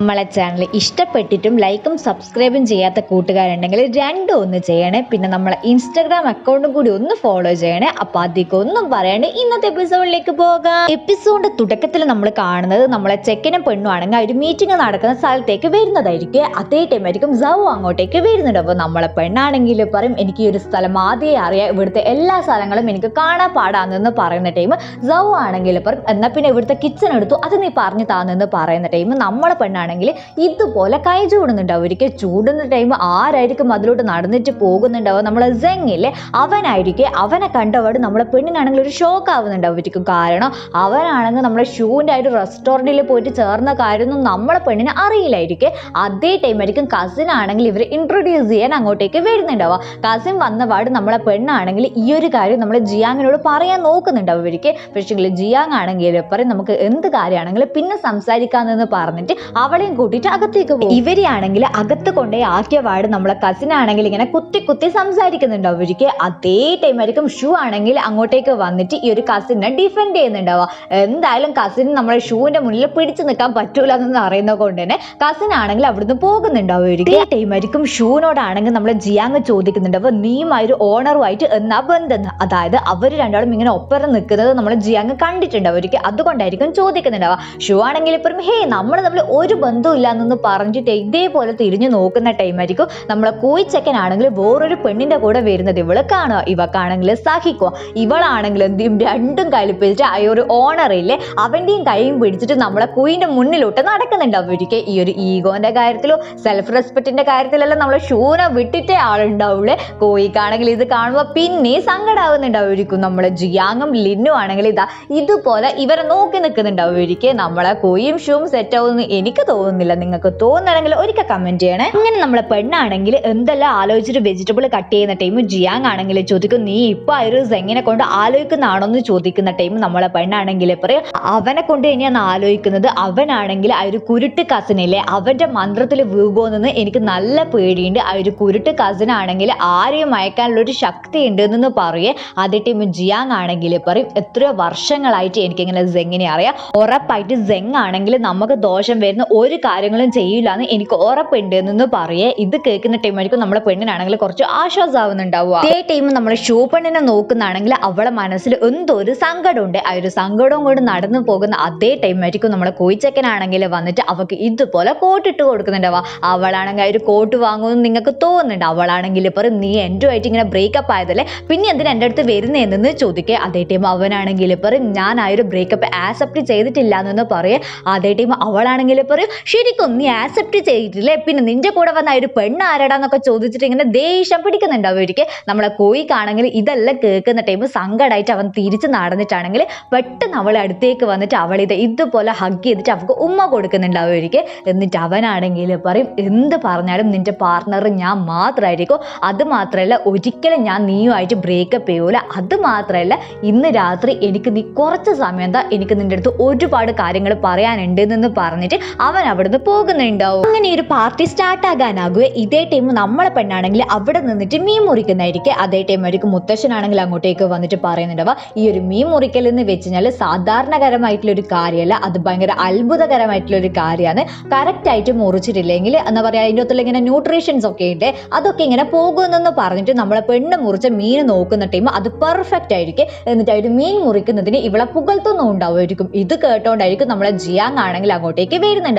നമ്മളെ ചാനൽ ഇഷ്ടപ്പെട്ടിട്ടും ലൈക്കും സബ്സ്ക്രൈബും ചെയ്യാത്ത കൂട്ടുകാരുണ്ടെങ്കിൽ രണ്ടും ഒന്ന് ചെയ്യണേ. പിന്നെ നമ്മളെ ഇൻസ്റ്റാഗ്രാം അക്കൗണ്ടും കൂടി ഒന്ന് ഫോളോ ചെയ്യണേ. അപ്പൊ അധികം ഒന്നും പറയണേ ഇന്നത്തെ എപ്പിസോഡിലേക്ക് പോകാം. എപ്പിസോഡിന്റെ തുടക്കത്തിൽ നമ്മൾ കാണുന്നത് നമ്മളെ ചെക്കനും പെണ്ണും ആണെങ്കിൽ ഒരു മീറ്റിംഗ് നടക്കുന്ന സ്ഥലത്തേക്ക് വരുന്നതായിരിക്കും. അതേ ടൈം ആയിരിക്കും സൗ അങ്ങോട്ടേക്ക് വരുന്നുണ്ട് അപ്പോൾ നമ്മളെ പെണ്ണാണെങ്കിൽ പറയും എനിക്ക് ഈ ഒരു സ്ഥലം ആദ്യമേ അറിയാം. ഇവിടുത്തെ എല്ലാ സ്ഥലങ്ങളും എനിക്ക് കാണാൻ പാടാന്നെന്ന് പറയുന്ന ടൈം സൗ ആണെങ്കിൽ പറയും എന്നാ പിന്നെ ഇവിടുത്തെ കിച്ചൺ എടുത്തു. അത് നീ പറഞ്ഞു താന്നെന്ന് പറയുന്ന ടൈം നമ്മളെ പെണ്ണാണെങ്കിൽ ഇതുപോലെ കൈ ചൂടുന്നുണ്ടാവും. ഒരിക്കൽ ചൂടുന്ന ടൈം ആരായിരിക്കും അതിലോട്ട് നടന്നിട്ട് പോകുന്നുണ്ടാവുക? നമ്മളെ സെങ്ങില്ലേ അവനായിരിക്കും അവനെ കണ്ടപാട് നമ്മളെ പെണ്ണിനാണെങ്കിൽ ഒരു ഷോക്ക് ആവുന്നുണ്ടാവുമായിരിക്കും കാരണം അവനാണെങ്കിൽ നമ്മളെ ഷൂവിന്റെ ആയിട്ട് റെസ്റ്റോറന്റിൽ പോയിട്ട് ചേർന്ന കാര്യമൊന്നും നമ്മളെ പെണ്ണിനെ അറിയില്ലായിരിക്കും. അതേ ടൈം ആയിരിക്കും കസിൻ ആണെങ്കിൽ ഇവർ ഇൻട്രൊഡ്യൂസ് ചെയ്യാൻ അങ്ങോട്ടേക്ക് വരുന്നുണ്ടാവുക. കസിൻ വന്നപാട് നമ്മളെ പെണ്ണാണെങ്കിൽ ഈ ഒരു കാര്യം നമ്മൾ ജിയാങ്ങിനോട് പറയാൻ നോക്കുന്നുണ്ടാവും ഇവർക്ക് പക്ഷേ ജിയാങ് ആണെങ്കിൽ പറയും നമുക്ക് എന്ത് കാര്യമാണെങ്കിലും പിന്നെ സംസാരിക്കാമെന്ന് പറഞ്ഞിട്ട് അവളെയും കൂട്ടിയിട്ട് അകത്തേക്ക് പോകും. ഇവരെയാണെങ്കിൽ അകത്ത് കൊണ്ടേ ആക്കിയ പാട് നമ്മളെ കസിൻ ആണെങ്കിൽ ഇങ്ങനെ കുത്തി കുത്തി സംസാരിക്കുന്നുണ്ടാവും ഒരിക്കൽ അതേ ടൈം ആയിരിക്കും ഷൂ ആണെങ്കിൽ അങ്ങോട്ടേക്ക് വന്നിട്ട് ഈ ഒരു കസിനെ ഡിഫെൻഡ് ചെയ്യുന്നുണ്ടാവുക. എന്തായാലും കസിൻ നമ്മളെ ഷൂവിന്റെ മുന്നിൽ പിടിച്ചു നിൽക്കാൻ പറ്റൂല എന്ന് അറിയുന്നത് കൊണ്ട് തന്നെ കസിൻ ആണെങ്കിൽ അവിടുന്ന് പോകുന്നുണ്ടാവും ഒരിക്കൽ ഈ ടൈം ആയിരിക്കും ഷൂവിനോടാണെങ്കിൽ നമ്മളെ ജിയാങ് ചോദിക്കുന്നുണ്ടാവും നീയുമായി ഒരു ഓണറുമായിട്ട് എന്നാ ബന്ധം? അതായത് അവർ രണ്ടാളും ഇങ്ങനെ ഒപ്പരം നിൽക്കുന്നത് നമ്മൾ ജിയാങ് കണ്ടിട്ടുണ്ടാവും ഒരിക്കൽ അതുകൊണ്ടായിരിക്കും ചോദിക്കുന്നുണ്ടാവുക. ഷൂ ആണെങ്കിൽ ഇപ്പം ഹേ നമ്മൾ തമ്മിൽ ഒരു ബന്ധവും ഇല്ല എന്നൊന്ന് പറഞ്ഞിട്ട് ഇതേപോലെ തിരിഞ്ഞു നോക്കുന്ന ടൈമായിരിക്കും നമ്മളെ കോയിച്ചക്കനാണെങ്കിൽ വേറൊരു പെണ്ണിന്റെ കൂടെ വരുന്നത്. ഇവൾ കാണുക. ഇവക്കാണെങ്കിൽ സഹിക്കുക. ഇവളാണെങ്കിൽ എന്ത് ചെയ്യും രണ്ടും കലിപ്പിച്ചിട്ട് ആ ഒരു ഓണർ ഇല്ലേ അവന്റെയും കൈയും പിടിച്ചിട്ട് നമ്മളെ കോയിന്റെ മുന്നിലോട്ട് നടക്കുന്നുണ്ട്. ഒരിക്കൽ ഈ ഒരു ഈഗോന്റെ കാര്യത്തിലോ സെൽഫ് റെസ്പെക്റ്റിന്റെ കാര്യത്തിലെല്ലാം നമ്മളെ ഷൂനെ വിട്ടിട്ടേ ആളുണ്ടാവുള്ളേ. കോയിക്കാണെങ്കിൽ ഇത് കാണുമ്പോൾ പിന്നെ സങ്കടാവുന്നുണ്ട് അവരിക്കും. നമ്മളെ ജിയാങ്ങും ലിന്നും ആണെങ്കിൽ ഇതാ ഇതുപോലെ ഇവരെ നോക്കി നിൽക്കുന്നുണ്ടാവും ഒരിക്കൽ നമ്മളെ കോയും ഷൂവും സെറ്റ് ആവുമെന്ന് എനിക്ക് തോന്നുന്നില്ല. നിങ്ങൾക്ക് തോന്നുകയാണെങ്കിൽ ഒരിക്കൽ കമന്റ് ചെയ്യണേ. അങ്ങനെ നമ്മളെ പെണ്ണാണെങ്കിൽ എന്തെല്ലാം ആലോചിച്ചിട്ട് വെജിറ്റബിൾ കട്ട് ചെയ്യുന്ന ടൈം ജിയാങ് ആണെങ്കിൽ ചോദിക്കും നീ ഇപ്പൊ ആ ഒരു സെങ്ങിനെ കൊണ്ട് ആലോചിക്കുന്നതാണോ എന്ന് ചോദിക്കുന്ന ടൈം നമ്മളെ പെണ്ണാണെങ്കിൽ പറയും അവനെ കൊണ്ട് തന്നെയാണ് ആലോചിക്കുന്നത് അവനാണെങ്കിൽ ആ ഒരു കുരുട്ട് കസിനില്ലേ അവന്റെ മന്ത്രത്തിൽ വീകുമെന്ന് എനിക്ക് നല്ല പേടിയുണ്ട്. ആ ഒരു കുരുട്ട് കസിൻ ആണെങ്കിൽ ആരെയും മയക്കാനുള്ള ഒരു ശക്തി ഉണ്ട് എന്ന് പറയേ. അതേ ടൈം ജിയാങ് ആണെങ്കിൽ പറയും എത്രയോ വർഷങ്ങളായിട്ട് എനിക്കിങ്ങനെ സെങ്ങിനെ അറിയാം. ഉറപ്പായിട്ട് സെങ് ആണെങ്കിൽ നമുക്ക് ദോഷം വരുന്ന ഒരു കാര്യങ്ങളും ചെയ്യില്ല എന്ന് എനിക്ക് ഉറപ്പുണ്ട് എന്ന് പറയേ. ഇത് കേൾക്കുന്ന ടീമായിരിക്കും നമ്മളെ പെണ്ണിനാണെങ്കിൽ കുറച്ച് ആശ്വാസമാവുന്നുണ്ടാവുക. അതേ ടീം നമ്മളെ ഷൂ പെണ്ണിനെ നോക്കുന്നതാണെങ്കിൽ അവളെ മനസ്സിൽ എന്തോ ഒരു സങ്കടമുണ്ട്. ആ ഒരു സങ്കടവും കൊണ്ട് നടന്നു പോകുന്ന അതേ ടൈമായിരിക്കും നമ്മളെ കോയിച്ചക്കനാണെങ്കിൽ വന്നിട്ട് അവൾക്ക് ഇതുപോലെ കോട്ട് ഇട്ട് കൊടുക്കുന്നുണ്ടാവുക. അവളാണെങ്കിൽ ആ ഒരു കോട്ട് വാങ്ങുമെന്ന് നിങ്ങൾക്ക് തോന്നുന്നുണ്ട്. അവളാണെങ്കിൽ പറയും നീ എന്റെ ആയിട്ട് ഇങ്ങനെ ബ്രേക്കപ്പ് ആയതല്ലേ? പിന്നെ എന്തിനാ എന്റെ അടുത്ത് വരുന്നതെന്ന് ചോദിക്കുക അതേ ടൈം അവനാണെങ്കിൽ പറയും ഞാൻ ആ ഒരു ബ്രേക്കപ്പ് ആക്സെപ്റ്റ് ചെയ്തിട്ടില്ല എന്ന് പറയേ. അതേ ടൈം അവളാണെങ്കിൽ പറയും ശരിക്കും നീ ആക്സെപ്റ്റ് ചെയ്തിട്ടില്ലേ? പിന്നെ നിന്റെ കൂടെ വന്ന ഒരു പെണ്ണ് ആരടാന്നൊക്കെ ചോദിച്ചിട്ട് ഇങ്ങനെ ദേഷ്യം പിടിക്കുന്നുണ്ടാവും ഒരിക്കൽ നമ്മളെ കോയിക്കാണെങ്കിൽ ഇതെല്ലാം കേൾക്കുന്ന ടൈം സങ്കടമായിട്ട് അവൻ തിരിച്ച് നടന്നിട്ടാണെങ്കിൽ പെട്ടെന്ന് അവളെ അടുത്തേക്ക് വന്നിട്ട് അവൾ ഇത് ഇതുപോലെ ഹഗ് ചെയ്തിട്ട് അവൾക്ക് ഉമ്മ കൊടുക്കുന്നുണ്ടാവും ഒരിക്കൽ എന്നിട്ട് അവനാണെങ്കിൽ പറയും എന്ത് പറഞ്ഞാലും നിന്റെ പാർട്ണർ ഞാൻ മാത്രമായിരിക്കും. അത് മാത്രമല്ല ഒരിക്കലും ഞാൻ നീയുമായിട്ട് ബ്രേക്കപ്പ് ചെയ്യൂല. അത് മാത്രമല്ല ഇന്ന് രാത്രി എനിക്ക് നീ കുറച്ച് സമയം എന്താ എനിക്ക് നിന്റെ അടുത്ത് ഒരുപാട് കാര്യങ്ങൾ പറയാനുണ്ട് എന്ന് പറഞ്ഞിട്ട് അവൻ അവിടുന്ന് പോകുന്നുണ്ടാവും. അങ്ങനെ ഒരു പാർട്ടി സ്റ്റാർട്ട് ആകാനാകുക. ഇതേ ടൈം നമ്മളെ പെണ്ണാണെങ്കിൽ അവിടെ നിന്നിട്ട് മീൻ മുറിക്കുന്നതായിരിക്കും. അതേ ടൈം ആയിരിക്കും മുത്തശ്ശനാണെങ്കിൽ അങ്ങോട്ടേക്ക് വന്നിട്ട് പറയുന്നുണ്ടാവുക. ഈ ഒരു മീൻ മുറിക്കൽ എന്ന് വെച്ച് കഴിഞ്ഞാൽ സാധാരണകരമായിട്ടുള്ള ഒരു കാര്യമല്ല. അത് ഭയങ്കര അത്ഭുതകരമായിട്ടുള്ള ഒരു കാര്യമാണ്. കറക്റ്റ് ആയിട്ട് മുറിച്ചിട്ടില്ലെങ്കിൽ എന്താ പറയുക അതിന്റെ അകത്തുള്ള ഇങ്ങനെ ന്യൂട്രീഷൻസ് ഒക്കെ ഉണ്ട്. അതൊക്കെ ഇങ്ങനെ പോകുന്നെന്ന് പറഞ്ഞിട്ട് നമ്മളെ പെണ്ണ് മുറിച്ച മീൻ നോക്കുന്ന ടൈം അത് പെർഫെക്റ്റ് ആയിരിക്കും. എന്നിട്ട് അവർ മീൻ മുറിക്കുന്നതിന് ഇവിടെ പുകഴ്ത്തൊന്നും ഉണ്ടാവുമായിരിക്കും ഇത് കേട്ടോണ്ടായിരിക്കും നമ്മളെ ജിയാങ് ആണെങ്കിൽ അങ്ങോട്ടേക്ക്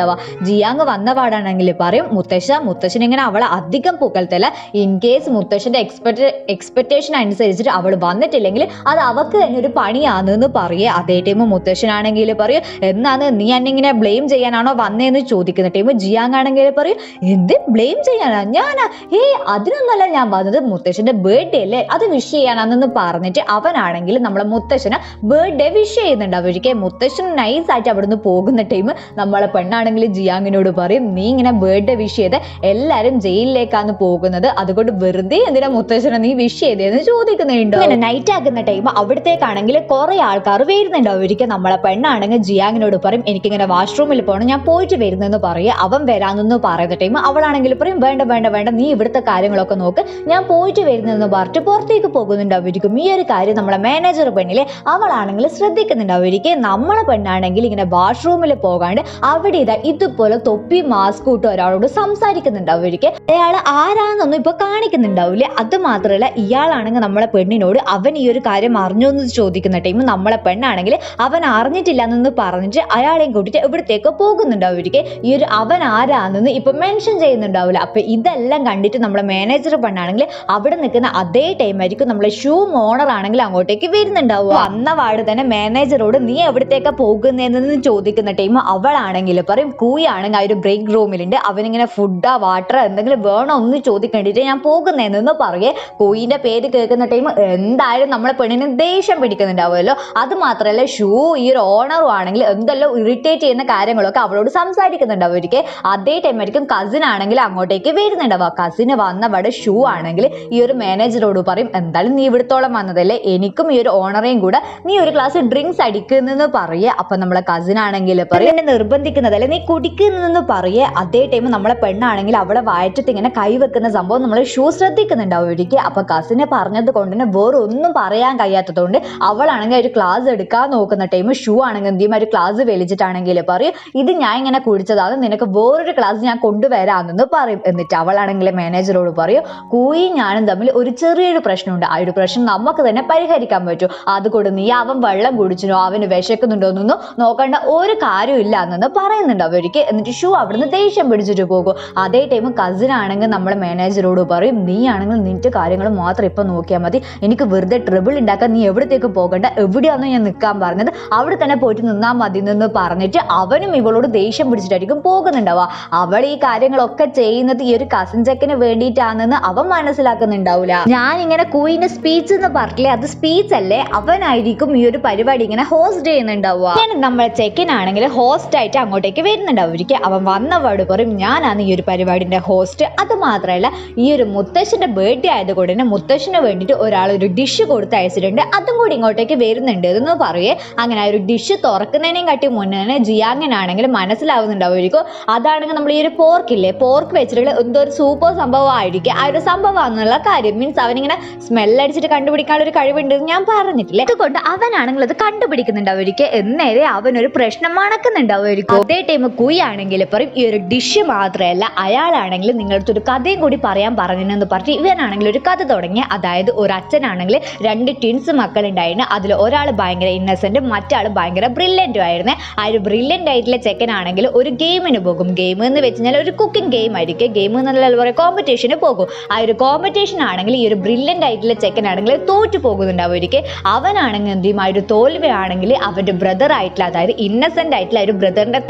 വരുന്നുണ്ടാവുക ജിയാങ് വന്ന പാടാണെങ്കിൽ പറയും മുത്തശ്ശ മുത്തശ്ശൻ ഇങ്ങനെ അവളെ അധികം പുകഴ്ത്തല. ഇൻ കേസ് മുത്തശ്ശന്റെ എക്സ്പെക്ട് എക്സ്പെക്ടേഷൻ അനുസരിച്ചിട്ട് അവൾ വന്നിട്ടില്ലെങ്കിൽ അത് അവൾക്ക് തന്നെ ഒരു പണിയാണെന്ന് പറയേ. അതേ ടൈം മുത്തശ്ശനാണെങ്കിൽ പറയും എന്നാണ് നീ എന്നെ ഇങ്ങനെ ബ്ലെയിം ചെയ്യാനാണോ വന്നതെന്ന് ചോദിക്കുന്ന ടൈം ജിയാങ് ആണെങ്കിൽ പറയും എന്ത് ബ്ലെയിം ചെയ്യാനാ? ഞാനാ? ഏ അതിനൊന്നല്ല ഞാൻ വന്നത്. മുത്തശ്ശന്റെ ബർത്ത്ഡേ അല്ലേ? അത് വിഷ് ചെയ്യാനാണെന്ന് പറഞ്ഞിട്ട് അവനാണെങ്കിൽ നമ്മളെ മുത്തശ്ശന് ബർത്ത്ഡേ വിഷ് ചെയ്യുന്നുണ്ട്. അവർക്ക് മുത്തശ്ശൻ നൈസ് ആയിട്ട് അവിടുന്ന് പോകുന്ന ടൈം നമ്മളെ പെണ്ണാണെങ്കിൽ ജിയാങ്ങിനോട് പറയും നീ ഇങ്ങനെ ബർത്ത്ഡേ വിഷ് ചെയ്ത് എല്ലാരും ജയിലിലേക്കാണ് പോകുന്നത്. അതുകൊണ്ട് വെറുതെ എന്തിനാ മുത്തശ്ശനെ നീ വിഷ് ചെയ്തതെന്ന് ചോദിക്കുന്നുണ്ടോ? അങ്ങനെ നൈറ്റ് ആക്കുന്ന ടൈം അവിടത്തേക്കാണെങ്കിൽ കുറെ ആൾക്കാർ വരുന്നുണ്ടോ. അവർക്ക് നമ്മളെ പെണ്ണാണെങ്കിൽ ജിയാങ്ങിനോട് പറയും എനിക്കിങ്ങനെ വാഷ്റൂമിൽ പോകണം ഞാൻ പോയിട്ട് വരുന്നെന്ന് പറയും. അവൻ വരാമെന്ന് പറയുന്ന ടൈം അവളാണെങ്കിൽ പറയും വേണ്ട വേണ്ട വേണ്ട നീ ഇവിടുത്തെ കാര്യങ്ങളൊക്കെ നോക്ക്. ഞാൻ പോയിട്ട് വരുന്നെന്ന് പറഞ്ഞിട്ട് പുറത്തേക്ക് പോകുന്നുണ്ടോ അവരിക്കും. ഈ ഒരു കാര്യം നമ്മളെ മാനേജർ പെണ്ണിലെ അവളാണെങ്കിൽ ശ്രദ്ധിക്കുന്നുണ്ടോ. അവർക്ക് നമ്മളെ പെണ്ണാണെങ്കിൽ ഇങ്ങനെ വാഷ്റൂമിൽ പോകാണ്ട് അവിടെ ഇതാ ഇതുപോലെ തൊപ്പി മാസ്ക് ഇട്ട് ഒരാളോട് സംസാരിക്കുന്നുണ്ടാവുമായിരിക്കും. അയാൾ ആരാന്നൊന്നും ഇപ്പൊ കാണിക്കുന്നുണ്ടാവില്ല. അത് മാത്രമല്ല ഇയാളാണെങ്കിൽ നമ്മളെ പെണ്ണിനോട് അവൻ ഈ ഒരു കാര്യം അറിഞ്ഞോ എന്ന് ചോദിക്കുന്ന ടൈം നമ്മളെ പെണ്ണാണെങ്കിൽ അവൻ അറിഞ്ഞിട്ടില്ല എന്നൊന്ന് പറഞ്ഞിട്ട് അയാളെയും കൂട്ടിയിട്ട് എവിടത്തേക്കോ പോകുന്നുണ്ടാവുമായിരിക്കും. ഈ ഒരു അവൻ ആരാന്നെന്ന് ഇപ്പൊ മെൻഷൻ ചെയ്യുന്നുണ്ടാവില്ല. അപ്പൊ ഇതെല്ലാം കണ്ടിട്ട് നമ്മളെ മാനേജർ പെണ്ണാണെങ്കിൽ അവിടെ നിൽക്കുന്ന അതേ ടൈം ആയിരിക്കും നമ്മളെ ഷൂ ഓണർ ആണെങ്കിൽ അങ്ങോട്ടേക്ക് വരുന്നുണ്ടാവുക. വന്ന വാട് തന്നെ മാനേജറോട് നീ എവിടത്തേക്കാ പോകുന്നതെന്ന് ചോദിക്കുന്ന ടൈം അവളാണെങ്കിൽ പറയും കൂയാണെങ്കിൽ ആ ഒരു ബ്രേക്ക് റൂമിലുണ്ട് അവനിങ്ങനെ ഫുഡാ വാട്ടർ എന്തെങ്കിലും വേണോ ഒന്ന് ചോദിക്കേണ്ടിട്ട് ഞാൻ പോകുന്നതെന്ന് പറയേ കൂയിന്റെ പേര് കേൾക്കുന്ന ടൈം എന്തായാലും നമ്മളെ പെണ്ണിന് ദേഷ്യം പിടിക്കുന്നുണ്ടാവുമല്ലോ. അത് മാത്രമല്ല ഷൂ ഈ ഒരു ഓണറും ആണെങ്കിൽ എന്തെല്ലാം ഇറിറ്റേറ്റ് ചെയ്യുന്ന കാര്യങ്ങളൊക്കെ അവളോട് സംസാരിക്കുന്നുണ്ടാവും ഒരിക്കൽ. അതേ ടൈം ആയിരിക്കും കസിൻ ആണെങ്കിൽ അങ്ങോട്ടേക്ക് വരുന്നുണ്ടാവുക. കസിന് വന്നവിടെ ഷൂ ആണെങ്കിൽ ഈ ഒരു മാനേജറോട് പറയും എന്തായാലും നീ ഇവിടത്തോളം വന്നതല്ലേ? എനിക്കും ഈ ഒരു ഓണറേയും കൂടെ നീ ഒരു ഗ്ലാസ് ഡ്രിങ്ക്സ് അടിക്കുന്നെന്ന് പറയേ. അപ്പൊ നമ്മളെ കസിൻ ആണെങ്കിൽ പറയും എന്നെ നിർബന്ധിക്കുന്നതല്ലേ? നീ കുടിക്കുന്നെന്ന് പറയേ. അതേ ടൈം നമ്മളെ പെണ്ണാണെങ്കിൽ അവളെ വയറ്റത്ത് ഇങ്ങനെ കൈവെക്കുന്ന സംഭവം നമ്മൾ ഷൂ ശ്രദ്ധിക്കുന്നുണ്ടാവും ഒരിക്കൽ അപ്പൊ കസിനെ പറഞ്ഞത് കൊണ്ട് തന്നെ വേറെ ഒന്നും പറയാൻ കഴിയാത്തതുകൊണ്ട് അവളാണെങ്കിൽ ഒരു ക്ലാസ് എടുക്കാൻ നോക്കുന്ന ടൈം ഷൂ ആണെങ്കിൽ എന്ത് ഒരു ക്ലാസ് വലിച്ചിട്ടാണെങ്കിൽ പറയും ഇത് ഞാൻ ഇങ്ങനെ കുടിച്ചതാണ് നിനക്ക് വേറൊരു ക്ലാസ് ഞാൻ കൊണ്ടുവരാമെന്ന് പറയും. എന്നിട്ട് അവളാണെങ്കിൽ മാനേജറോട് പറയും കൂയും ഞാനും തമ്മിൽ ഒരു ചെറിയൊരു പ്രശ്നമുണ്ട്. ആ ഒരു പ്രശ്നം നമുക്ക് തന്നെ പരിഹരിക്കാൻ പറ്റും. അതുകൊണ്ട് നീ അവൻ വെള്ളം കുടിച്ചിനോ അവന് വിശക്കുന്നുണ്ടോ എന്നൊന്നും നോക്കേണ്ട. ഒരു കാര്യമില്ല എന്നു പറയുന്നുണ്ട് അവർക്ക് എന്നിട്ട് ഷൂ അവിടുന്ന് ദേഷ്യം പിടിച്ചിട്ട് പോകും. അതേ ടൈം കസിൻ ആണെങ്കിൽ നമ്മളെ മാനേജറോട് പറയും നീ ആണെങ്കിൽ നിന്റെ കാര്യങ്ങൾ മാത്രം ഇപ്പം നോക്കിയാൽ മതി. എനിക്ക് വെറുതെ ട്രിബിൾ ഉണ്ടാക്കാൻ നീ എവിടത്തേക്ക് പോകണ്ട? എവിടെയാണോ ഞാൻ നിൽക്കാൻ പറഞ്ഞത്. അവിടെ തന്നെ പോയിട്ട് നിന്നാൽ മതി എന്ന് പറഞ്ഞിട്ട് അവനും ഇവളോട് ദേഷ്യം പിടിച്ചിട്ടായിരിക്കും പോകുന്നുണ്ടാവുക. അവൾ ഈ കാര്യങ്ങളൊക്കെ ചെയ്യുന്നത് ഈ ഒരു കസിൻ ചെക്കന് വേണ്ടിയിട്ടാണെന്ന് അവൻ മനസ്സിലാക്കുന്നുണ്ടാവില്ല ഞാൻ ഇങ്ങനെ കൂയിന്റെ സ്പീച്ച് എന്ന് പറഞ്ഞില്ലേ അത് സ്പീച്ച് അല്ലേ? അവനായിരിക്കും ഈ ഒരു പരിപാടി ഇങ്ങനെ ഹോസ്റ്റ് ചെയ്യുന്നുണ്ടാവുക. നമ്മളെ ചെക്കനാണെങ്കിൽ ഹോസ്റ്റ് ആയിട്ട് അങ്ങോട്ടേക്ക് വരുന്നുണ്ടാവും അവൻ വന്ന വന്നപാട് പറയും ഞാനാണ് ഈ ഒരു പരിപാടിന്റെ ഹോസ്റ്റ് അത് മാത്രമല്ല ഈ ഒരു മുത്തശ്ശന്റെ ബർത്ത്ഡേ ആയതുകൊണ്ട് തന്നെ മുത്തശ്ശന് വേണ്ടിയിട്ട് ഒരാൾ ഒരു ഡിഷ് കൊടുത്ത് അയച്ചിട്ടുണ്ട്. അതും കൂടി ഇങ്ങോട്ടേക്ക് വരുന്നുണ്ട് എന്ന് പറയേ. അങ്ങനെ ആ ഒരു ഡിഷ് തുറക്കുന്നതിനേയും കാട്ടി മുന്നേ തന്നെ ജിയാങ്ങനാണെങ്കിൽ മനസ്സിലാവുന്നുണ്ടാവുമായിരിക്കും അതാണെങ്കിൽ നമ്മൾ ഈ ഒരു പോർക്കില്ലേ പോർക്ക് വെച്ചിട്ടുള്ള എന്തോ ഒരു സൂപ്പർ സംഭവമായിരിക്കും. ആ ഒരു സംഭവമാണെന്നുള്ള കാര്യം മീൻസ് അവനിങ്ങനെ സ്മെല്ലടിച്ചിട്ട് കണ്ടുപിടിക്കാനുള്ള ഒരു കഴിവുണ്ട് ഞാൻ പറഞ്ഞിട്ടില്ലേ? അതുകൊണ്ട് അവനാണെങ്കിൽ അത് കണ്ടുപിടിക്കുന്നുണ്ടാവുമായിരിക്കും എന്നേരെ അവനൊരു പ്രശ്നം മണക്കുന്നുണ്ടാവുമായിരിക്കും അതേ ടൈം കുയി ആണെങ്കിൽ പറയും ഈ ഒരു ഡിഷ് മാത്രമല്ല അയാളാണെങ്കിൽ നിങ്ങളുടെ ഒരു കഥയും കൂടി പറയാൻ പറഞ്ഞെന്ന് പറഞ്ഞ് ഇവനാണെങ്കിൽ ഒരു കഥ തുടങ്ങി അതായത് ഒരു അച്ഛനാണെങ്കിൽ രണ്ട് ട്വിൻസ് മക്കളുണ്ടായിരുന്നു. അതിൽ ഒരാൾ ഭയങ്കര ഇന്നസെന്റും മറ്റാൾ ഭയങ്കര ബ്രില്യന്റും ആയിരുന്നു. ആ ഒരു ബ്രില്യന്റ് ആയിട്ടുള്ള ചെക്കനാണെങ്കിൽ ഒരു ഗെയിമിന് പോകും. ഗെയിം എന്ന് വെച്ച് കഴിഞ്ഞാൽ ഒരു കുക്കിംഗ് ഗെയിം ആയിരിക്കും. ഗെയിം എന്നുള്ള പറയുക കോമ്പറ്റീഷന് പോകും. ആ ഒരു കോമ്പറ്റീഷൻ ആണെങ്കിൽ ഈ ഒരു ബ്രില്യന്റ് ആയിട്ടുള്ള ചെക്കനാണെങ്കിൽ തോറ്റു പോകുന്നുണ്ടാവുമായിരിക്കും അവനാണെങ്കിൽ എന്ത് ചെയ്യും? ആ ഒരു തോൽവിയാണെങ്കിൽ അവന്റെ ബ്രദർ ആയിട്ടുള്ള അതായത് ഇന്നസെന്റ് ആയിട്ടുള്ള ഒരു ബ്രദറിന്റെ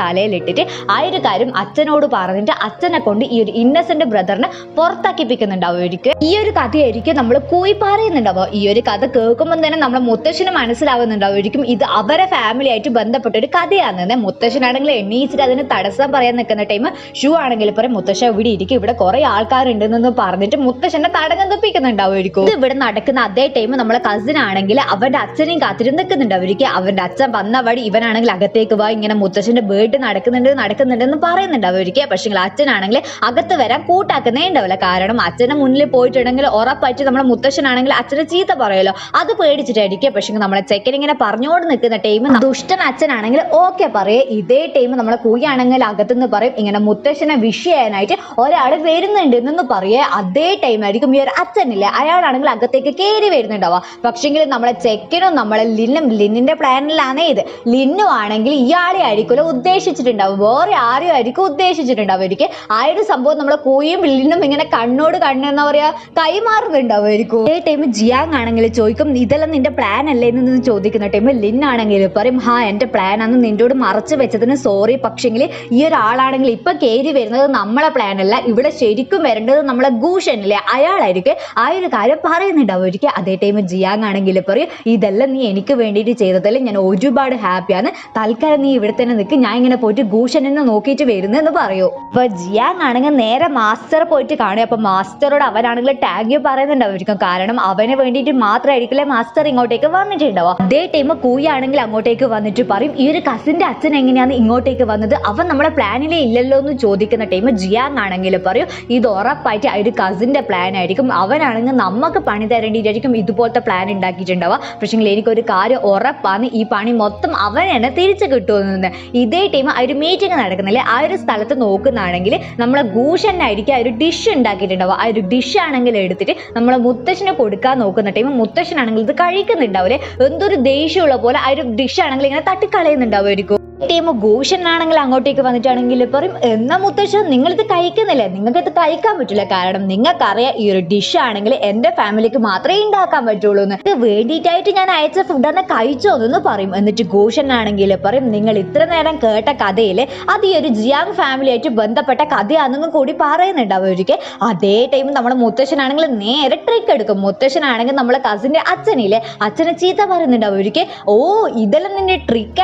തലയിലിട്ടിട്ട് ആ ഒരു കാര്യം അച്ഛനോട് പറഞ്ഞിട്ട് അച്ഛനെ കൊണ്ട് ഈ ഒരു ഇന്നസെന്റ് ബ്രദറിനെ പുറത്താക്കിപ്പിക്കുന്നുണ്ടാവും ഒരിക്കൽ. ഈ ഒരു കഥയായിരിക്കും നമ്മൾ കൂയി പറയുന്നുണ്ടാവുക ഈ ഒരു കഥ കേൾക്കുമ്പോൾ തന്നെ നമ്മളെ മുത്തശ്ശന് മനസ്സിലാവുന്നുണ്ടാവുമായിരിക്കും ഇത് അവരെ ഫാമിലി ആയിട്ട് ബന്ധപ്പെട്ട ഒരു കഥയാണെന്ന് മുത്തശ്ശനാണെങ്കിൽ എണ്ണീച്ചിട്ട് അതിന് തടസ്സം പറയാൻ നിൽക്കുന്ന ടൈം ഷൂ ആണെങ്കിൽ പറയും മുത്തശ്ശ ഇവിടെ ഇരിക്കും. ഇവിടെ കുറെ ആൾക്കാരുണ്ടെന്ന് പറഞ്ഞിട്ട് മുത്തശ്ശനെ തടഞ്ഞം തപ്പിക്കുന്നുണ്ടാവുമായിരിക്കും ഇത് ഇവിടെ നടക്കുന്ന അതേ ടൈം നമ്മളെ കസിൻ ആണെങ്കിൽ അവന്റെ അച്ഛനെയും കാത്തിരുന്ന് നിൽക്കുന്നുണ്ടാവുമായിരിക്കും അവന്റെ അച്ഛൻ വന്ന വഴി ഇവനാണെങ്കിൽ അകത്തേക്ക് വാ. ഇങ്ങനെ മുത്തശ്ശന്റെ ബേർഡ് നടക്കുന്നുണ്ട് നടക്കുന്നുണ്ട് എന്ന് പറയുന്നുണ്ട്. പറയുന്നുണ്ടാവുമായിരിക്കും പക്ഷേ അച്ഛനാണെങ്കിൽ അകത്ത് വരാൻ കൂട്ടാക്കുന്നേ ഉണ്ടാവില്ല. കാരണം അച്ഛന്റെ മുന്നിൽ പോയിട്ടുണ്ടെങ്കിൽ ഉറപ്പായിട്ട് നമ്മുടെ മുത്തശ്ശനാണെങ്കിൽ അച്ഛനെ ചീത്ത പറയുമല്ലോ അത് പേടിച്ചിട്ടായിരിക്കും. പക്ഷേ നമ്മളെ ചെക്കൻ ഇങ്ങനെ പറഞ്ഞുകൊണ്ട് നിൽക്കുന്ന ടൈം ദുഷ്ടൻ അച്ഛനാണെങ്കിൽ ഓക്കെ പറയേ. ഇതേ ടൈം നമ്മളെ കൂയാണെങ്കിൽ അകത്തുനിന്ന് പറയും. ഇങ്ങനെ മുത്തശ്ശനെ വിഷ് ചെയ്യാനായിട്ട് ഒരാൾ വരുന്നുണ്ട് എന്ന് പറയേ. അതേ ടൈം ആയിരിക്കും ഈ ഒരു അച്ഛനില്ലേ. അയാളാണെങ്കിൽ അകത്തേക്ക് കയറി വരുന്നുണ്ടാവുക. പക്ഷെങ്കിൽ നമ്മളെ ചെക്കനും നമ്മളെ ലിന്നും ലിന്നിന്റെ പ്ലാനിലാണേ ഇത്. ലിന്നു ആണെങ്കിൽ ഇയാളെ ആയിരിക്കുമല്ലോ ഉദ്ദേശിച്ചിട്ടുണ്ടാവും വേറെ ആരും ആയിരിക്കും ഉദ്ദേശിച്ചിട്ടുണ്ടാവുമായിരിക്കും ആ ഒരു സംഭവം നമ്മളെ കൂയും വില്ലിനും ഇങ്ങനെ കണ്ണോട് കണ്ണ് എന്താ പറയാ കൈമാറുന്നുണ്ടാവുമായിരിക്കും. അതേ ടൈം ജിയാങ് ആണെങ്കിൽ ചോദിക്കും ഇതെല്ലാം നിന്റെ പ്ലാൻ അല്ലേ? എന്ന് ചോദിക്കുന്ന ടൈം ലിൻ ആണെങ്കിൽ പറയും ഹാ എന്റെ പ്ലാൻ ആണ്. നിന്നോട് മറച്ചു വെച്ചതിന് സോറി പക്ഷെങ്കിൽ ഈ ഒരാളാണെങ്കിൽ ഇപ്പൊ കയറി വരുന്നത് നമ്മളെ പ്ലാൻ അല്ല. ഇവിടെ ശരിക്കും വരേണ്ടത് നമ്മളെ ഗൂഷൻ അല്ലേ? അയാളായിരിക്കും ആ ഒരു കാര്യം പറയുന്നുണ്ടാവും. ഒരിക്കൽ അതേ ടൈം ജിയാങ് ആണെങ്കിൽ പറയും ഇതെല്ലാം നീ എനിക്ക് വേണ്ടിയിട്ട് ചെയ്തതല്ലേ? ഞാൻ ഒരുപാട് ഹാപ്പിയാണ് തൽക്കാലം നീ ഇവിടെ തന്നെ നിൽക്ക് ഞാൻ ഇങ്ങനെ പോയിട്ട് ഗൂഷനെ നോക്കിയിട്ട് വരുന്നു എന്ന് പറയൂ. അപ്പൊ ജിയാങ് ആണെങ്കിൽ നേരെ മാസ്റ്റർ പോയിട്ട് കാണുക. അപ്പൊ മാസ്റ്ററോട് അവനാണെങ്കിൽ ടാഗ് പറയുന്നുണ്ടാവും കാരണം അവന് വേണ്ടിയിട്ട് മാത്രമായിരിക്കില്ലേ മാസ്റ്റർ ഇങ്ങോട്ടേക്ക് വന്നിട്ടുണ്ടാവുക. അതേ ടൈം കൂയാണെങ്കിൽ അങ്ങോട്ടേക്ക് വന്നിട്ട് പറയും ഈ ഒരു കസിന്റെ അച്ഛൻ എങ്ങനെയാണ് ഇങ്ങോട്ടേക്ക് വന്നത്? അവൻ നമ്മുടെ പ്ലാനിലേ ഇല്ലല്ലോ എന്ന് ചോദിക്കുന്ന ടൈം ജിയാങ് ആണെങ്കിൽ പറയും ഇത് ഉറപ്പായിട്ട് ആ ഒരു കസിന്റെ പ്ലാൻ ആയിരിക്കും. അവനാണെങ്കിൽ നമുക്ക് പണി തരേണ്ടിയിട്ടായിരിക്കും ഇതുപോലത്തെ പ്ലാൻ ഉണ്ടാക്കിയിട്ടുണ്ടാവുക പക്ഷേ എനിക്കൊരു കാര്യം ഉറപ്പാണ്. ഈ പണി മൊത്തം അവൻ തിരിച്ചു കിട്ടുമെന്ന്. ഇതേ ടൈം ആ ഒരു മീറ്റിംഗ് നടക്കുന്നില്ലേ? ആ ഒരു സ്ഥലത്ത് നോക്കുന്നതാണെങ്കിൽ നമ്മളെ ഗൂഷനായിരിക്കും ആ ഒരു ഡിഷ് ഉണ്ടാക്കിയിട്ടുണ്ടാവും ആ ഒരു ഡിഷ് ആണെങ്കിൽ എടുത്തിട്ട് നമ്മളെ മുത്തശ്ശന് കൊടുക്കാൻ നോക്കുന്ന ടൈം മുത്തശ്ശനാണെങ്കിൽ ഇത് കഴിക്കുന്നുണ്ടാവില്ലേ? എന്തൊരു ദേഷ്യമുള്ള പോലെ ആ ഒരു ഡിഷ് ആണെങ്കിൽ ഇങ്ങനെ തട്ടിക്കളയുന്നുണ്ടാവുമായിരിക്കും. ടീം ഭൂഷണാണെങ്കിൽ അങ്ങോട്ടേക്ക് വന്നിട്ടാണെങ്കിൽ പറയും എന്നാ മുത്തശ്ശ നിങ്ങളിത് കഴിക്കുന്നില്ലേ? നിങ്ങൾക്ക് ഇത് കഴിക്കാൻ പറ്റില്ല. കാരണം നിങ്ങൾക്കറിയാം ഈ ഒരു ഡിഷ് ആണെങ്കിൽ എന്റെ ഫാമിലിക്ക് മാത്രമേ ഉണ്ടാക്കാൻ പറ്റുള്ളൂ എന്ന്. ഇത് വേണ്ടിയിട്ടായിട്ട് ഞാൻ അയച്ച ഫുഡ് കഴിച്ചോ എന്ന് പറയും. എന്നിട്ട് ഭൂഷണാണെങ്കിൽ പറയും നിങ്ങൾ ഇത്ര നേരം കേട്ട കഥയിൽ അത് ഈ ഒരു ജിയാങ് ഫാമിലി ആയിട്ട് ബന്ധപ്പെട്ട കഥയാണെന്നും കൂടി പറയുന്നുണ്ടാവും ഒരിക്കൽ. അതേ ടൈം നമ്മുടെ മുത്തശ്ശനാണെങ്കിൽ നേരെ ട്രിക്ക് എടുക്കും. മുത്തശ്ശനാണെങ്കിൽ നമ്മളെ കസിന്റെ അച്ഛനില്ലേ? അച്ഛനെ ചീത്ത പറയുന്നുണ്ടാവും ഒരിക്കൽ. ഓ ഇതെല്ലാം നിന്റെ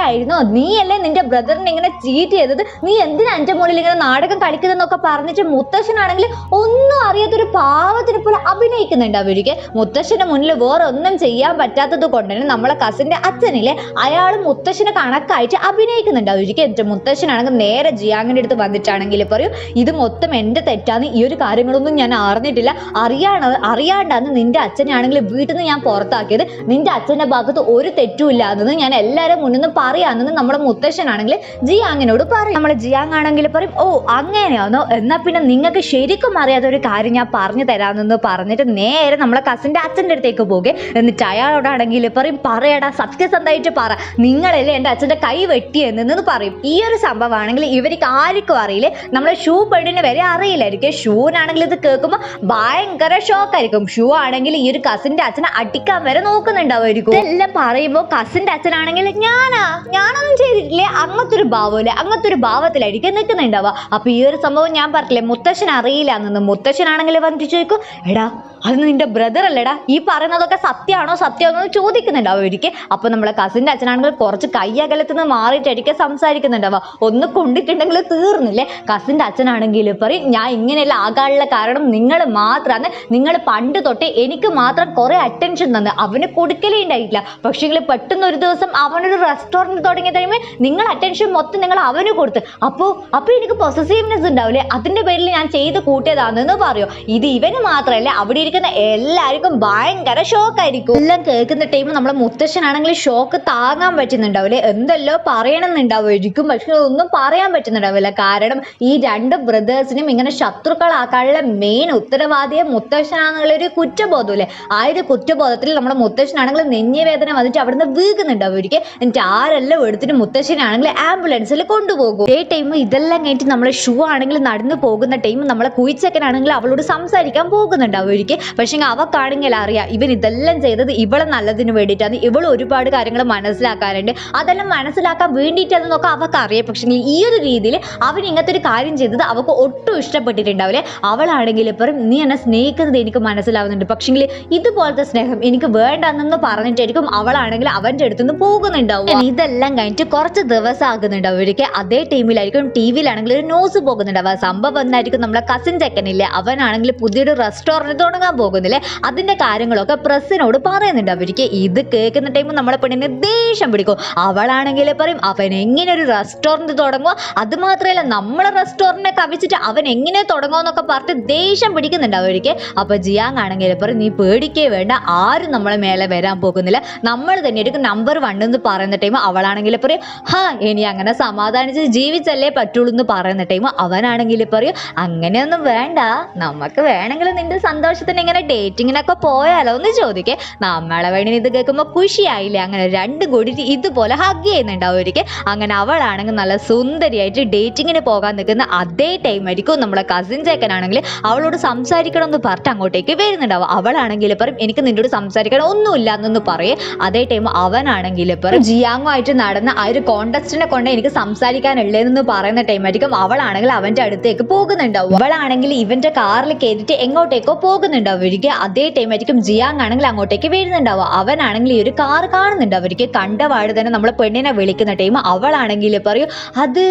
ആയിരുന്നു? നീയല്ലേ നിന്റെ ബ്രദറിനെ ഇങ്ങനെ ചീറ്റ് ചെയ്തത്? നീ എന്തിനാ എന്റെ മുകളിൽ ഇങ്ങനെ നാടകം കളിക്കുന്നതെന്നൊക്കെ പറഞ്ഞിട്ട് മുത്തശ്ശനാണെങ്കിൽ ഒന്നും അറിയാത്തൊരു പാവത്തിനെ പോലെ അഭിനയിക്കുന്നുണ്ട് അവർക്ക് മുത്തശ്ശന്റെ മുന്നിൽ വേറെ ഒന്നും ചെയ്യാൻ പറ്റാത്തത് കൊണ്ട് തന്നെ നമ്മളെ കസിന്റെ അച്ഛനില്ലേ അയാൾ മുത്തശ്ശനെ കണക്കായിട്ട് അഭിനയിക്കുന്നുണ്ട് അവർക്ക് എന്റെ മുത്തശ്ശനാണെങ്കിൽ നേരെ ജിയാങ്ങിന്റെ അടുത്ത് വന്നിട്ടാണെങ്കിൽ പറയും ഇത് മൊത്തം എന്റെ തെറ്റാന്ന് ഈ ഒരു കാര്യങ്ങളൊന്നും ഞാൻ അറിഞ്ഞിട്ടില്ല. അറിയാണ് അറിയാണ്ടാന്ന് നിന്റെ അച്ഛനാണെങ്കിൽ വീട്ടിൽ നിന്ന് ഞാൻ പുറത്താക്കിയത്. നിന്റെ അച്ഛന്റെ ഭാഗത്ത് ഒരു തെറ്റും ഇല്ലാന്നെന്ന് ഞാൻ എല്ലാവരും മുന്നിൽ നിന്ന് പറയാന്നെന്ന് നമ്മുടെ മുത്തശ്ശനാണെങ്കിൽ ജിയാങ്ങിനോട് പറയും. നമ്മൾ ജിയാങ് ആണെങ്കിൽ പറയും ഓ അങ്ങനെയാണോ എന്നാൽ പിന്നെ നിങ്ങൾക്ക് ശരിക്കും അറിയാത്ത ഒരു കാര്യം ഞാൻ പറഞ്ഞു തരാമെന്ന് പറഞ്ഞിട്ട് നേരെ നമ്മളെ കസിന്റെ അച്ഛന്റെ അടുത്തേക്ക് പോകുക എന്നിട്ട് അയാളോടാണെങ്കിൽ പറയും പറയടാ സത്യസന്ധമായിട്ട് പറ. നിങ്ങളല്ലേ എന്റെ അച്ഛന്റെ കൈ വെട്ടിയെന്ന് പറയും. ഈ ഒരു സംഭവമാണെങ്കിൽ ഇവർക്ക് ആർക്കും അറിയില്ല. നമ്മളെ ഷൂ പെണ്ണിന് വരെ അറിയില്ലായിരിക്കും. ഷൂവിനാണെങ്കിൽ ഇത് കേൾക്കുമ്പോൾ ഭയങ്കര ഷോക്ക് ആയിരിക്കും ഷൂ ആണെങ്കിൽ ഈ ഒരു കസിന്റെ അച്ഛനെ അടിക്കാൻ വരെ നോക്കുന്നുണ്ടാവുമായിരിക്കും. ഇതെല്ലാം പറയുമ്പോൾ കസിന്റെ അച്ഛനാണെങ്കിൽ ഞാനാ? ഞാനൊന്നും ചെയ്തിട്ടില്ലേ. അങ്ങനത്തെ ഒരു ഭാവമില്ലേ? അങ്ങനത്തെ ഒരു ഭാവത്തിലായിരിക്കും നിൽക്കുന്നുണ്ടാവുക. അപ്പൊ ഈ ഒരു സംഭവം ഞാൻ പറഞ്ഞില്ലേ മുത്തശ്ശൻ അറിയില്ല എന്നൊന്ന്. മുത്തശ്ശനാണെങ്കിൽ വന്നിട്ട് ചോദിക്കും എടാ അത് നിന്റെ ബ്രദർ അല്ലേടാ? ഈ പറയുന്നതൊക്കെ സത്യമാണോ സത്യമാണോ എന്ന് ചോദിക്കുന്നുണ്ടാവും ഒരിക്കൽ. അപ്പൊ നമ്മളെ കസിന്റെ അച്ഛനാണെങ്കിൽ കുറച്ച് കയ്യകലത്തിൽ നിന്ന് മാറിയിട്ടായിരിക്കും സംസാരിക്കുന്നുണ്ടാവുക ഒന്ന് കൊണ്ടിട്ടുണ്ടെങ്കിൽ തീർന്നില്ലേ? കസിന്റെ അച്ഛനാണെങ്കിൽ പറയും ഞാൻ ഇങ്ങനെയല്ല ആകാനുള്ള കാരണം നിങ്ങൾ മാത്രമാണ് നിങ്ങൾ പണ്ട് തൊട്ടേ എനിക്ക് മാത്രം കുറെ അറ്റൻഷൻ തന്നെ. അവന് കൊടുക്കലേ ഉണ്ടായിട്ടില്ല പക്ഷേ പെട്ടെന്ന് ഒരു ദിവസം അവനൊരു റെസ്റ്റോറന്റ് തുടങ്ങിയ ടൈമിൽ നിങ്ങൾ അറ്റൻഷൻ മൊത്തം നിങ്ങൾ അവന് കൊടുത്ത്. അപ്പോൾ അപ്പോൾ എനിക്ക് പൊസസീവ്നെസ് ഉണ്ടാവില്ലേ അതിന്റെ പേരിൽ ഞാൻ ചെയ്ത് കൂട്ടിയതാണെന്ന് പറയോ? ഇത് ഇവന് മാത്രമല്ല അവിടെ ഇരിക്കുന്ന എല്ലാവർക്കും ഭയങ്കര ഷോക്ക് ആയിരിക്കും എല്ലാം കേൾക്കുന്ന ടൈം നമ്മളെ മുത്തശ്ശനാണെങ്കിൽ ഷോക്ക് താങ്ങാൻ പറ്റുന്നുണ്ടാവില്ലേ? എന്തെല്ലോ പറയണമെന്നുണ്ടാവുമായിരിക്കും പക്ഷെ ഒന്നും പറയാൻ പറ്റുന്നുണ്ടാവില്ല. കാരണം ഈ രണ്ട് ബ്രദേഴ്സിനും ഇങ്ങനെ ശത്രുക്കളാക്കാനുള്ള മെയിൻ ഉത്തരവാദിയെ മുത്തശ്ശനാണെന്നുള്ള ഒരു കുറ്റബോധമില്ലേ? ആ ഒരു കുറ്റബോധത്തിൽ നമ്മുടെ മുത്തശ്ശനാണെങ്കിൽ നെഞ്ഞുവേദന വന്നിട്ട് അവിടുന്ന് വീകുന്നുണ്ടാവും ഒരിക്കൽ. എന്നിട്ട് ആരെല്ലാം എടുത്തിട്ട് മുത്തശ്ശനാണെങ്കിൽ ആംബുലൻസിൽ കൊണ്ടുപോകും. ഈ ടൈം ഇതെല്ലാം കഴിഞ്ഞിട്ട് നമ്മളെ ഷൂ ആണെങ്കിൽ നടന്നു പോകുന്ന ടൈം നമ്മളെ കുയിച്ചക്കനാണെങ്കിൽ അവളോട് സംസാരിക്കാൻ പോകുന്നുണ്ടാവും ഒരിക്കൽ. പക്ഷേ അവക്കാണെങ്കിൽ അറിയാം. ഇവൻ ഇതെല്ലാം ചെയ്തത് ഇവളെ നല്ലതിന് വേണ്ടിയിട്ടാണ്. ഇവൾ ഒരുപാട് കാര്യങ്ങൾ മനസ്സിലാക്കാറുണ്ട് അതെല്ലാം മനസ്സിലാക്കാൻ വേണ്ടിയിട്ടാണെന്നൊക്കെ അവൾക്ക് അറിയാം. പക്ഷേ ഈ ഒരു രീതിയിൽ അവൻ ഇങ്ങനത്തെ ഒരു കാര്യം ചെയ്തത് അവൾക്ക് ഒട്ടും ഇഷ്ടപ്പെട്ടിട്ടുണ്ടാവില്ലേ. അവളാണെങ്കിൽ പറയും നീ എന്നെ സ്നേഹിക്കുന്നത് എനിക്ക് മനസ്സിലാവുന്നുണ്ട്. പക്ഷേ ഇതുപോലത്തെ സ്നേഹം എനിക്ക് വേണ്ടെന്ന് പറഞ്ഞിട്ടായിരിക്കും അവളാണെങ്കിൽ അവന്റെ അടുത്തുനിന്ന് പോകുന്നുണ്ടാവും ഇതെല്ലാം കഴിഞ്ഞിട്ട് കുറച്ച് ദിവസം ആകുന്നുണ്ടാവും അവർക്ക് അതേ ടീമിലായിരിക്കും ടി വിയിലാണെങ്കിൽ ഒരു ന്യൂസ് പോകുന്നുണ്ടാവും സംഭവം എന്നായിരിക്കും നമ്മളെ കസിൻ ചെക്കനില്ലേ? അവനാണെങ്കിൽ പുതിയൊരു റെസ്റ്റോറന്റ് തുടങ്ങാൻ പോകുന്നില്ലേ? അതിന്റെ കാര്യങ്ങളൊക്കെ പ്രസ്സിനോട് പറയുന്നുണ്ട്. അവർക്ക് ഇത് കേൾക്കുന്ന ടൈം നമ്മളെ പെണ്ണിനെ ദേഷ്യം പിടിക്കും. അവളാണെങ്കിൽ പറയും അവൻ എങ്ങനെ ഒരു റെസ്റ്റോറന്റ് തുടങ്ങുമോ അത് മാത്രമല്ല നമ്മളെ റെസ്റ്റോറന്റിനെ കവിച്ചിട്ട് അവൻ എങ്ങനെ തുടങ്ങുമെന്നൊക്കെ പറഞ്ഞിട്ട് ദേഷ്യം പിടിക്കുന്നുണ്ട് അവർക്ക് അപ്പൊ ജിയാങ് ആണെങ്കിൽ പറയും നീ പേടിക്കേ വേണ്ട. ആരും നമ്മളെ മേലെ വരാൻ പോകുന്നില്ല. നമ്മൾ തന്നെ ഒരു നമ്പർ വൺ എന്ന് പറയുന്ന ടൈം അവളാണെങ്കിൽ പറയും ഹാ ഇനി അങ്ങനെ സമാധാനിച്ച് ജീവിച്ചല്ലേ പറ്റുള്ളൂ എന്ന് പറയുന്ന ടൈം അവനാണെങ്കിൽ പറയും അങ്ങനെയൊന്നും വേണ്ട. നമുക്ക് വേണമെങ്കിൽ നിന്റെ സന്തോഷത്തിന് ഇങ്ങനെ ഡേറ്റിങ്ങിനൊക്കെ പോയാലോ എന്ന് ചോദിക്കേ. നമ്മളെ വേണി ഇത് കേൾക്കുമ്പോൾ ഖുഷിയായില്ലേ അങ്ങനെ രണ്ടും കൂടി ഇതുപോലെ ഹഗ് ചെയ്യുന്നുണ്ടാവും ഒരിക്കൽ അങ്ങനെ അവളാണെങ്കിൽ നല്ല സുന്ദരിയായിട്ട് ഡേറ്റിങ്ങിന് പോകാൻ നിൽക്കുന്ന അതേ ടൈം ആയിരിക്കും നമ്മളെ കസിൻ ചേക്കനാണെങ്കിൽ അവളോട് സംസാരിക്കണം എന്ന് പറഞ്ഞിട്ട് അങ്ങോട്ടേക്ക് വരുന്നുണ്ടാവും. അവളാണെങ്കിൽ പറയും എനിക്ക് നിന്നോട് സംസാരിക്കണം ഒന്നുമില്ല എന്നൊന്ന് പറയും. അതേ ടൈം അവനാണെങ്കിൽ പറയും ജിയാങ്ങോ ആയിട്ട് നടന്ന ആ ഒരു കോണ്ടസ്റ്റിനെ കൊണ്ട് എനിക്ക് സംസാരിക്കാനുള്ളതെന്ന് പറയുന്ന ടൈം ആയിരിക്കും. അവളാണെങ്കിൽ അവന്റെ അടുത്തേക്ക് പോകുന്നുണ്ടാവും. അവളാണെങ്കിൽ ഇവന്റെ കാറിൽ കയറിയിട്ട് എങ്ങോട്ടേക്കോ പോകുന്നുണ്ടാവും. അവർക്ക് അതേ ടൈം ആയിരിക്കും ജിയാങ് ആണെങ്കിൽ അങ്ങോട്ടേക്ക് വരുന്നുണ്ടാവുക. അവനാണെങ്കിൽ ഈ ഒരു കാർ കാണുന്നുണ്ട് അവർക്ക് കണ്ടപാട് തന്നെ നമ്മളെ പെണ്ണിനെ വിളിക്കുന്ന ടൈം അവളാണെങ്കിൽ പറയും അത്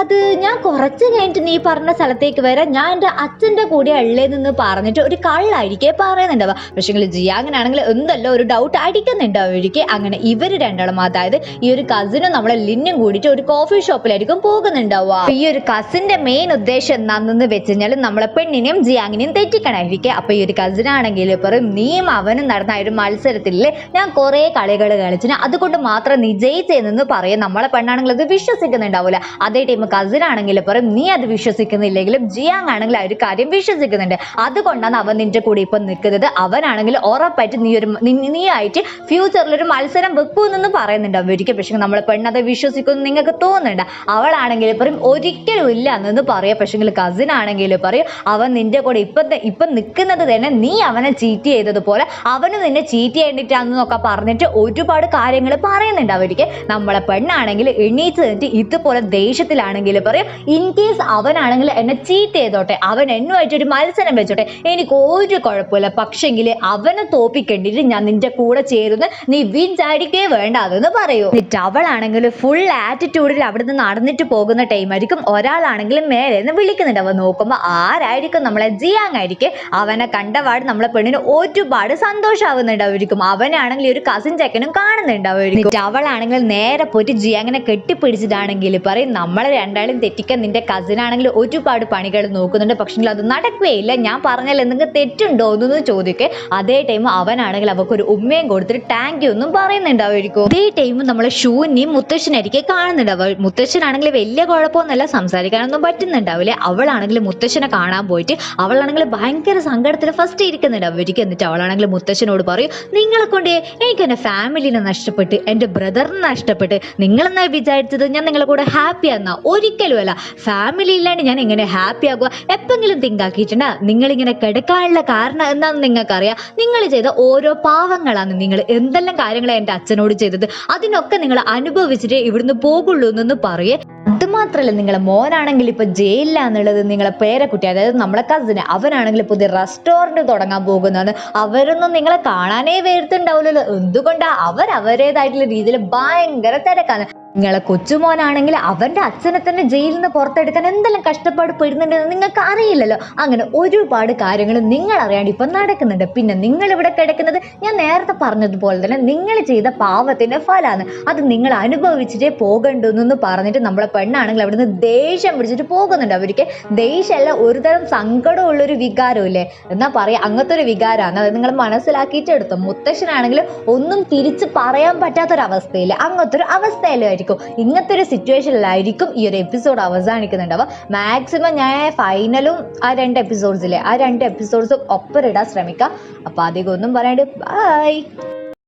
അത് ഞാൻ കുറച്ച് കഴിഞ്ഞിട്ട് നീ പറഞ്ഞ സ്ഥലത്തേക്ക് വരാം ഞാൻ എന്റെ അച്ഛന്റെ കൂടെ ഉള്ളതെന്ന് പറഞ്ഞിട്ട് ഒരു കള്ളായിരിക്കേ പറയുന്നുണ്ടാവുക. പക്ഷേ ജിയാങ്ങിനാണെങ്കിൽ എന്തല്ല ഒരു ഡൗട്ട് അടിക്കുന്നുണ്ട് അവർക്ക് അങ്ങനെ ഇവർ രണ്ടാളും അതായത് ഈ ഒരു കസിനും നമ്മളെ ലിന്നും കൂടിയിട്ട് ഒരു കോഫി ഷോപ്പിലായിരിക്കും പോകുന്നുണ്ടാവുക. ഈ ഒരു കസിന്റെ മെയിൻ ഉദ്ദേശം എന്താണെന്ന് വെച്ച് കഴിഞ്ഞാൽ നമ്മളെ പെണ്ണിനെയും ജിയാങ്ങിനെയും തെറ്റിക്കണായിരിക്കും ഈ ഒരു കസിൻ ആണെങ്കിൽ പറയും നീയും അവനും നടന്ന ഒരു മത്സരത്തിലെ ഞാൻ കുറേ കളികൾ കളിച്ചിന്. അതുകൊണ്ട് മാത്രം നീ ജയിച്ചെന്ന് പറയും. നമ്മളെ പെണ്ണാണെങ്കിൽ അത് വിശ്വസിക്കുന്നുണ്ടാവില്ല അതേ ടൈം കസിൻ ആണെങ്കിൽ പറയും നീ അത് വിശ്വസിക്കുന്നില്ലെങ്കിലും ജിയാങ് ആണെങ്കിൽ ആ ഒരു കാര്യം വിശ്വസിക്കുന്നുണ്ട്. അതുകൊണ്ടാണ് അവൻ നിന്റെ കൂടെ ഇപ്പൊ നിൽക്കുന്നത്. അവനാണെങ്കിൽ ഉറപ്പായിട്ട് നീ ഒരു നീ ആയിട്ട് ഫ്യൂച്ചറിൽ ഒരു മത്സരം വെക്കുമെന്ന് പറയുന്നുണ്ട് അവർക്ക് പക്ഷേ നമ്മളെ പെണ്ണത് വിശ്വസിക്കുമെന്ന് നിങ്ങൾക്ക് തോന്നുന്നുണ്ട്. അവളാണെങ്കിൽ പറയും ഒരിക്കലും ഇല്ല എന്ന് പറയാം. പക്ഷെങ്കിൽ കസിൻ ആണെങ്കിൽ പറയും അവൻ നിന്റെ കൂടെ ഇപ്പൊ ഇപ്പൊ നിൽക്കുന്നത് തന്നെ നീ അവനെ ചീറ്റ് ചെയ്തതുപോലെ അവന് നിന്നെ ചീറ്റ് ചെയ്തിട്ടാണെന്നൊക്കെ പറഞ്ഞിട്ട് ഒരുപാട് കാര്യങ്ങൾ പറയുന്നുണ്ട് അവർക്ക്. നമ്മളെ പെണ്ണാണെങ്കിൽ എണീച്ച് നിന്നിട്ട് ഇതുപോലെ ദേഷ്യത്തിലാണെങ്കിൽ പറയും ഇൻ കേസ് അവനാണെങ്കിൽ എന്നെ ചീറ്റ് ചെയ്തോട്ടെ അവൻ എന്നുമായിട്ട് ഒരു മത്സരം വെച്ചോട്ടെ എനിക്ക് ഒരു കുഴപ്പമില്ല. പക്ഷെങ്കിൽ അവനെ തോപ്പിക്കേണ്ടിട്ട് ഞാൻ നിന്റെ കൂടെ ചേരുന്ന നീ വിചാരിക്കേ വേണ്ട അതെന്ന് പറയൂ. എന്നിട്ട് അവളാണെങ്കിൽ ഫുൾ ആറ്റിറ്റ്യൂഡിൽ അവിടുന്ന് നടന്നിട്ട് പോകുന്ന ടൈം ആയിരിക്കും. ഒരാളാണെങ്കിൽ മേലെ നിന്ന് വിളിക്കുന്നുണ്ട്. അവൻ നോക്കുമ്പോൾ ആരായിരിക്കും നമ്മളെ ജിയാങ് ആയിരിക്കും? അവനെ കണ്ടപാട് നമ്മളെ പെണ്ണിന് ഒരുപാട് സന്തോഷമാവുന്നുണ്ട് അവർക്കും അവനാണെങ്കിൽ ഒരു കസിൻ ചെക്കനും കാണുന്നുണ്ട് അവർക്ക് എന്നിട്ട് അവളാണെങ്കിൽ നേരെ പോയിട്ട് ജിയാങ്ങിനെ കെട്ടിപ്പിടിച്ചിട്ടാണെങ്കിൽ പറയും നമ്മളെ രണ്ടാളും തെറ്റിക്കാൻ നിന്റെ കസിൻ ആണെങ്കിൽ ഒരുപാട് പണികൾ നോക്കുന്നുണ്ട്. പക്ഷെങ്കിൽ അത് നടക്കുകയില്ല. ഞാൻ പറഞ്ഞാൽ എന്തെങ്കിലും തെറ്റുണ്ടോ എന്നൊന്ന് ചോദിക്കേ. അതേ ടൈം അവനാണെങ്കിൽ അവർക്ക് ഒരു ഉമ്മയും കൊടുത്തിട്ട് ടാങ്ക് ഒന്നും പറയുന്നുണ്ട് അവർക്കും ഇതേ ടൈം നമ്മളെ ഷൂനെയും മുത്തശ്ശനായിരിക്കും കാണുന്നുണ്ട് അവൾ മുത്തശ്ശനാണെങ്കിൽ വലിയ കുഴപ്പമൊന്നുമല്ല. സംസാരിക്കാനൊന്നും പറ്റുന്നുണ്ടാവില്ല. അവളാണെങ്കിൽ മുത്തശ്ശനെ കാണാൻ പോയിട്ട് അവളാണെങ്കിൽ ഭയങ്കര സങ്കടത്തിൽ ഫസ്റ്റ് ഇരിക്കുന്നുണ്ട് അവർക്ക് എന്നിട്ട് അവളാണെങ്കിൽ മുത്തശ്ശനോട് പറയും നിങ്ങളെ കൊണ്ട് എനിക്ക് എന്റെ ഫാമിലിനെ നഷ്ടപ്പെട്ട് എന്റെ ബ്രദറിനെ നഷ്ടപ്പെട്ട് നിങ്ങളെന്നാ വിചാരിച്ചത്? ഞാൻ നിങ്ങളെ കൂടെ ഹാപ്പി ആന്നാ ഒരിക്കലും അല്ല. ഫാമിലി ഇല്ലാണ്ട് ഞാൻ എങ്ങനെ ഹാപ്പി ആകുക എപ്പെങ്കിലും തിങ്ക് ആക്കിയിട്ടുണ്ടാ. നിങ്ങളിങ്ങനെ കിടക്കാനുള്ള കാരണം എന്താണെന്ന് നിങ്ങൾക്കറിയാം. നിങ്ങൾ ചെയ്ത ഓരോ പാവങ്ങളാണ് നിങ്ങൾ. എന്തെല്ലാം കാര്യങ്ങളാണ് എന്റെ അച്ഛനോട് ചെയ്തത്? അതിനൊക്കെ നിങ്ങൾ അനുഭവിച്ചിട്ട് ഇവിടുന്ന് പോകുള്ളൂ എന്നൊന്ന് പറയേ. അത് മാത്രമല്ല നിങ്ങളെ മോനാണെങ്കിൽ ഇപ്പൊ ജയിലിലാന്നുള്ളത് നിങ്ങളെ പേരക്കുട്ടി അതായത് നമ്മളെ കസിന് അവനാണെങ്കിൽ പുതിയ റെസ്റ്റോറന്റ് തുടങ്ങാൻ പോകുന്നത്. അവരൊന്നും നിങ്ങളെ കാണാനേ വരുത്തുണ്ടാവില്ലല്ലോ എന്തുകൊണ്ടാ? അവർ അവരുടേതായിട്ടുള്ള രീതിയിൽ ഭയങ്കര തിരക്കാണ്. നിങ്ങളെ കൊച്ചുമോനാണെങ്കിൽ അവന്റെ അച്ഛനെ തന്നെ ജയിലിൽ നിന്ന് പുറത്തെടുക്കാൻ എന്തെല്ലാം കഷ്ടപ്പാട് പെടുന്നുണ്ടെന്ന് നിങ്ങൾക്ക് അറിയില്ലല്ലോ. അങ്ങനെ ഒരുപാട് കാര്യങ്ങൾ നിങ്ങൾ അറിയാണ്ട് ഇപ്പം നടക്കുന്നുണ്ട്. പിന്നെ നിങ്ങൾ ഇവിടെ കിടക്കുന്നത് ഞാൻ നേരത്തെ പറഞ്ഞതുപോലെ തന്നെ നിങ്ങൾ ചെയ്ത പാവത്തിന്റെ ഫലമാണ്. അത് നിങ്ങൾ അനുഭവിച്ചിട്ടേ പോകണ്ടു എന്ന് പറഞ്ഞിട്ട് നമ്മളെ പെണ്ണാണെങ്കിൽ അവിടുന്ന് ദേഷ്യം പിടിച്ചിട്ട് പോകുന്നുണ്ട് അവർക്ക്. ദേഷ്യമല്ല ഒരുതരം സങ്കടമുള്ളൊരു വികാരമില്ലേ? എന്നാ പറയാ അങ്ങനത്തെ ഒരു വികാരമാണ്. അത് നിങ്ങൾ മനസ്സിലാക്കിയിട്ട് എടുത്തു മുത്തശ്ശനാണെങ്കിൽ ഒന്നും തിരിച്ച് പറയാൻ പറ്റാത്തൊരവസ്ഥയില്ല? അങ്ങനത്തെ ഒരു അവസ്ഥയിലായിരിക്കും ഇങ്ങനത്തെ ഒരു സിറ്റുവേഷനിലായിരിക്കും ഈ ഒരു എപ്പിസോഡ് അവസാനിക്കുന്നുണ്ടാവുക മാക്സിമം ഞാൻ ഫൈനലും ആ രണ്ട് എപ്പിസോഡ്സിലെ ആ രണ്ട് എപ്പിസോഡ്സും ഒപ്പം ഇടാൻ ശ്രമിക്കാം. അപ്പോൾ അധികം ഒന്നും പറയാണ്ട് ബൈ